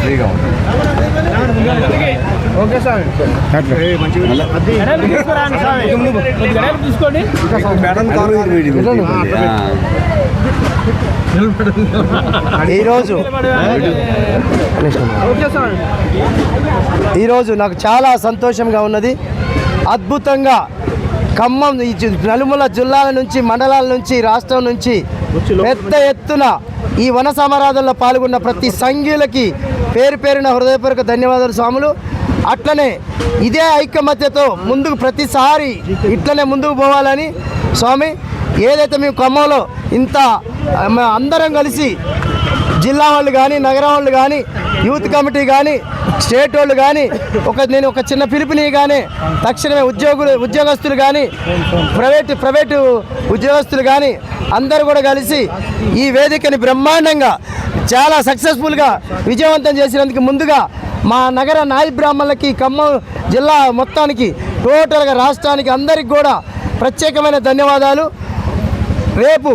ఫ్రీగా ఉంటుంది okay sir తీసుకోండి ఈరోజు ఈరోజు నాకు చాలా సంతోషంగా ఉన్నది. అద్భుతంగా ఖమ్మం నలుమూల జిల్లాల నుంచి మండలాల నుంచి రాష్ట్రం నుంచి పెద్ద ఎత్తున ఈ వన సమారాధనలో పాల్గొన్న ప్రతి సంఘీయులకి పేరు పేరున హృదయపూర్వక ధన్యవాదాలు స్వాములు. అట్లనే ఇదే ఐకమత్యతో ముందుకు ప్రతిసారి ఇట్లనే ముందుకు పోవాలని స్వామి ఏదైతే మేము ఖమ్మంలో ఇంత అందరం కలిసి జిల్లా వాళ్ళు కానీ నగరం వాళ్ళు కానీ యూత్ కమిటీ కానీ స్టేట్ వాళ్ళు కానీ ఒక నేను ఒక చిన్న పిలుపుని కానీ తక్షణమే ఉద్యోగులు ఉద్యోగస్తులు కానీ ప్రైవేటు ప్రైవేటు ఉద్యోగస్తులు కానీ అందరూ కూడా కలిసి ఈ వేదికని బ్రహ్మాండంగా చాలా సక్సెస్ఫుల్గా విజయవంతం చేసినందుకు ముందుగా మా నగర నాయి బ్రాహ్మణులకి ఖమ్మం జిల్లా మొత్తానికి టోటల్గా రాష్ట్రానికి అందరికి కూడా ప్రత్యేకమైన ధన్యవాదాలు. రేపు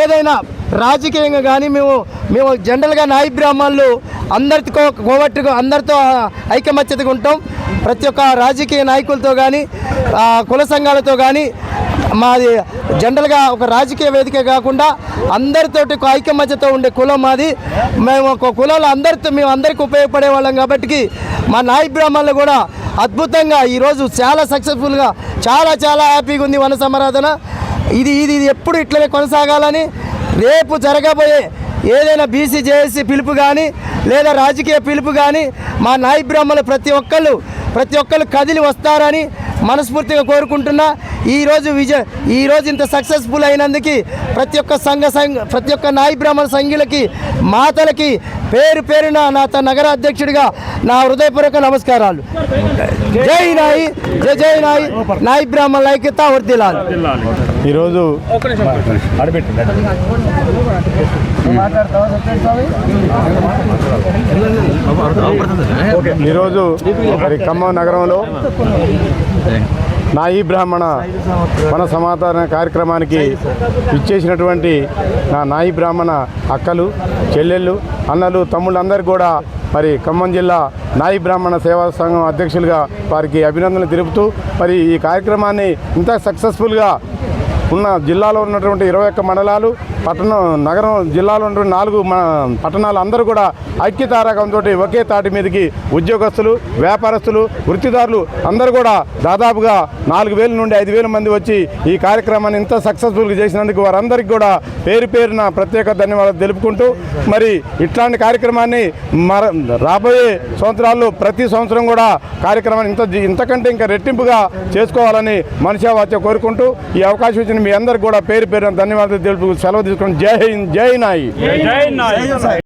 ఏదైనా రాజకీయంగా కానీ మేము మేము జనరల్గా నాయి బ్రాహ్మణులు అందరితో కోవట్టుగా అందరితో ఐకమత్యతగా ఉంటాం. ప్రతి ఒక్క రాజకీయ నాయకులతో కానీ కుల సంఘాలతో కానీ మాది జనరల్గా ఒక రాజకీయ వేదిక కాకుండా అందరితోటి ఒక ఐకమత్యతో ఉండే కులం మాది. మేము ఒక కులంలో అందరితో మేము అందరికీ ఉపయోగపడే వాళ్ళం కాబట్టి మా నాయి బ్రాహ్మణులు కూడా అద్భుతంగా ఈరోజు చాలా సక్సెస్ఫుల్గా చాలా చాలా హ్యాపీగా ఉంది వన సమరాధన. ఇది ఇది ఇది ఎప్పుడు ఇట్లనే కొనసాగాలని రేపు జరగబోయే ఏదైనా బీసీ జేఏసీ పిలుపు కానీ లేదా రాజకీయ పిలుపు కానీ మా నాయి ప్రతి ఒక్కళ్ళు ప్రతి ఒక్కళ్ళు కదిలి వస్తారని మనస్ఫూర్తిగా కోరుకుంటున్నా. ఈరోజు విజయ ఈరోజు ఇంత సక్సెస్ఫుల్ అయినందుకు ప్రతి ఒక్క సంఘ సంఘ ప్రతి ఒక్క నాయి బ్రాహ్మణ సంఘులకి మాతలకి పేరు పేరున నా త నగర అధ్యక్షుడిగా నా హృదయపూర్వక నమస్కారాలు. జై నాయి జై జై నాయి నాయి బ్రాహ్మణుల ఐక్యత వర్దిలాలు ఈరోజు ఈరోజు మరి ఖమ్మం నగరంలో నాయి బ్రాహ్మణ మన సమాధాన కార్యక్రమానికి ఇచ్చేసినటువంటి నా నాయి బ్రాహ్మణ అక్కలు చెల్లెళ్ళు అన్నలు తమ్ముళ్ళు కూడా మరి ఖమ్మం జిల్లా నాయి బ్రాహ్మణ సేవా సంఘం అధ్యక్షులుగా వారికి అభినందనలు తెలుపుతూ మరి ఈ కార్యక్రమాన్ని ఇంత సక్సెస్ఫుల్గా ఉన్న జిల్లాలో ఉన్నటువంటి ఇరవై ఒక్క మండలాలు పట్టణం నగరం జిల్లాలో ఉంటున్న నాలుగు మ- పట్టణాలు అందరూ కూడా ఐక్యతారకంతో ఒకే తాటి మీదకి ఉద్యోగస్తులు వ్యాపారస్తులు వృత్తిదారులు అందరూ కూడా దాదాపుగా నాలుగు వేల నుండి ఐదు వేల మంది వచ్చి ఈ కార్యక్రమాన్ని ఇంత సక్సెస్ఫుల్గా చేసినందుకు వారందరికీ కూడా పేరు పేరున ప్రత్యేక ధన్యవాదాలు తెలుపుకుంటూ మరి ఇట్లాంటి కార్యక్రమాన్ని మర రాబోయే సంవత్సరాల్లో ప్రతి సంవత్సరం కూడా కార్యక్రమాన్ని ఇంత ఇంతకంటే ఇంకా రెట్టింపుగా చేసుకోవాలని మనిషి వాచ్య కోరుకుంటూ ఈ అవకాశం ఇచ్చిన మీ అందరికి కూడా పేరు పేరున ధన్యవాదాలు తెలుపు సెలవు తీసుకుని జై హింద్ జై నాయి